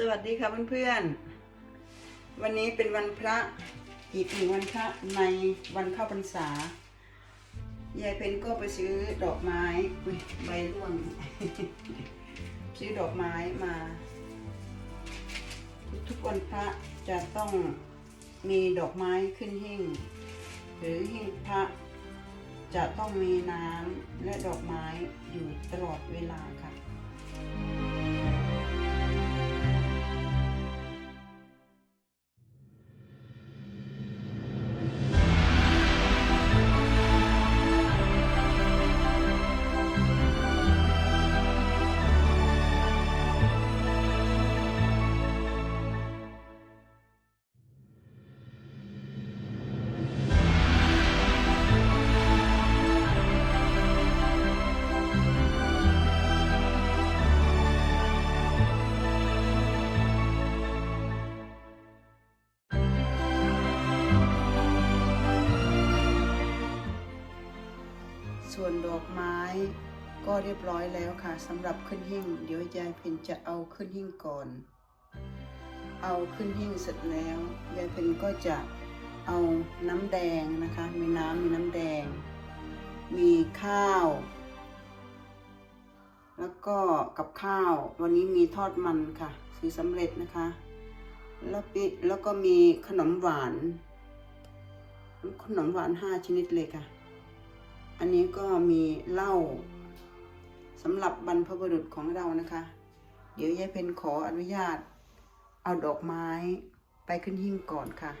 สวัสดีค่ะเพื่อนๆ วันนี้เป็นวันพระอีกหนึ่งวันพระในวันเข้าพรรษายายเพนก็ไปซื้อดอกไม้ใบร่วง ซื้อดอกไม้มา ทุกวันพระจะต้องมีดอกไม้ขึ้นหิ้งหรือหิ้งพระจะต้องมีน้ำและดอกไม้อยู่ตลอดเวลาค่ะ ส่วนดอกไม้ก็เรียบร้อยแล้วค่ะสำหรับขึ้นหิ้งเดี๋ยวยายเพนจะเอาขึ้นหิ้งก่อน เอาขึ้นหิ้งเสร็จแล้วยายเพนก็จะเอาน้ำแดงนะคะ มีน้ำมีน้ำแดง มีข้าว แล้วก็กับข้าว วันนี้มีทอดมันค่ะซื้อสำเร็จนะคะ แล้วปิแล้วก็มีขนมหวาน ขนมหวานห้าชนิดเลยค่ะ อันนี้ก็มีเหล้าสำหรับบรรพบุรุษของเรานะคะ เดี๋ยวยายเพนขออนุญาต เอาดอกไม้ไปขึ้นหิ้งก่อนค่ะ